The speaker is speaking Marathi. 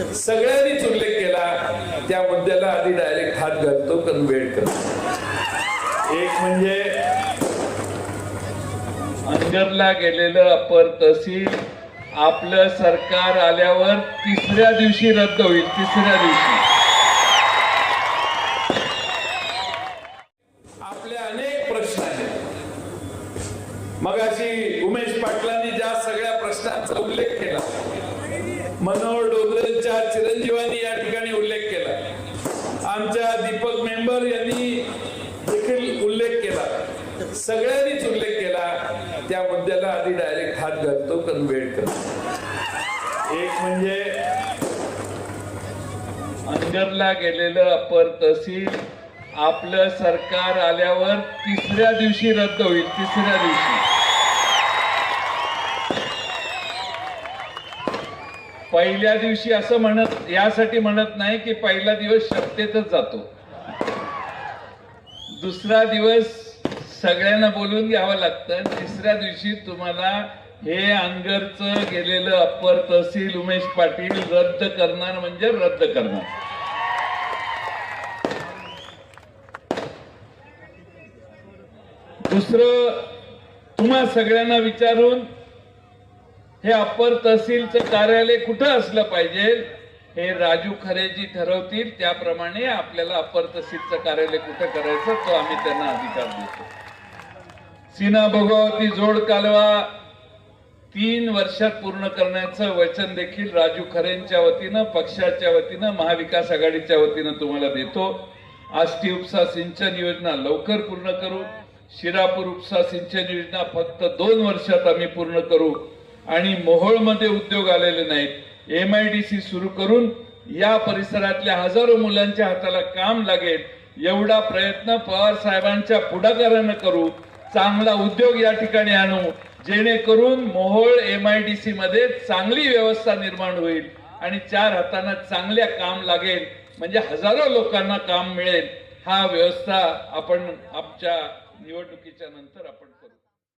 सगळ्यांनीच उल्लेख केला. त्या मुद्द्याला आधी डायरेक्ट हात घालतो पण वेळ करतो. एक म्हणजे अंजरला गेलेलं अपर तहसील आपलं सरकार आल्यावर तिसऱ्या दिवशी रद्द होईल तिसऱ्या दिवशी. आपले अनेक प्रश्न आहेत. मगाशी उमेश पाटलांनी ज्या सगळ्या प्रश्नांचा उल्लेख केला मनोहर डोगरेंच्या चिरंजीवांनी या ठिकाणी उल्लेख केला आमच्या दीपक मेंबर यांनी देखील उल्लेख केला सगळ्यांनीच उल्लेख केला. त्या मुद्द्याला आधी डायरेक्ट हात घालतो कारण वेळ करतो. एक म्हणजे अंजरला गेलेलं अपर तहसील आपलं सरकार आल्यावर तिसऱ्या दिवशी रद्द होईल तिसऱ्या दिवशी. पहिल्या दिवशी असं म्हणत यासाठी म्हणत नाही की पहिला दिवस शक्यतच जातो. दुसरा दिवस सगळ्यांना बोलून घ्यावं लागतं. तिसऱ्या दिवशी तुम्हाला हे अंगरचं गेलेलं अप्पर तहसील उमेश पाटील रद्द करणार म्हणजे रद्द करणार. दुसरं तुम्हा सगळ्यांना विचारून हे अप्पर तहसीलचं कार्यालय कुठं असलं पाहिजे हे राजू खरेजी ठरवतील. त्याप्रमाणे आपल्याला अप्पर तहसीलचं कार्यालय कुठं करायचं तो आम्ही त्यांना अधिकार देतो. सीना भोगावती जोड कालवा. तीन वर्षात पूर्ण करण्याचं वचन देखील राजू खरेंच्या वतीनं पक्षाच्या वतीनं महाविकास आघाडीच्या वतीनं तुम्हाला देतो. आष्टी उपसा सिंचन योजना लवकर पूर्ण करू. शिरापूर उपसा सिंचन योजना फक्त दोन वर्षात आम्ही पूर्ण करू. आणि मोहोळमध्ये उद्योग आलेले नाहीत. एम आय डी सी सुरू करून या परिसरातल्या हजारो मुलांच्या हाताला काम लागेल. एवढा प्रयत्न पवार साहेबांच्या पुढाकारानं करू. चांगला उद्योग या ठिकाणी आणू जेणेकरून Mohol M I D C मध्ये चांगली व्यवस्था निर्माण होईल आणि चार हातांना चांगल्या काम लागेल म्हणजे हजारो लोकांना काम मिळेल. हा व्यवस्था आपण आमच्या निवडणुकीच्या नंतर आपण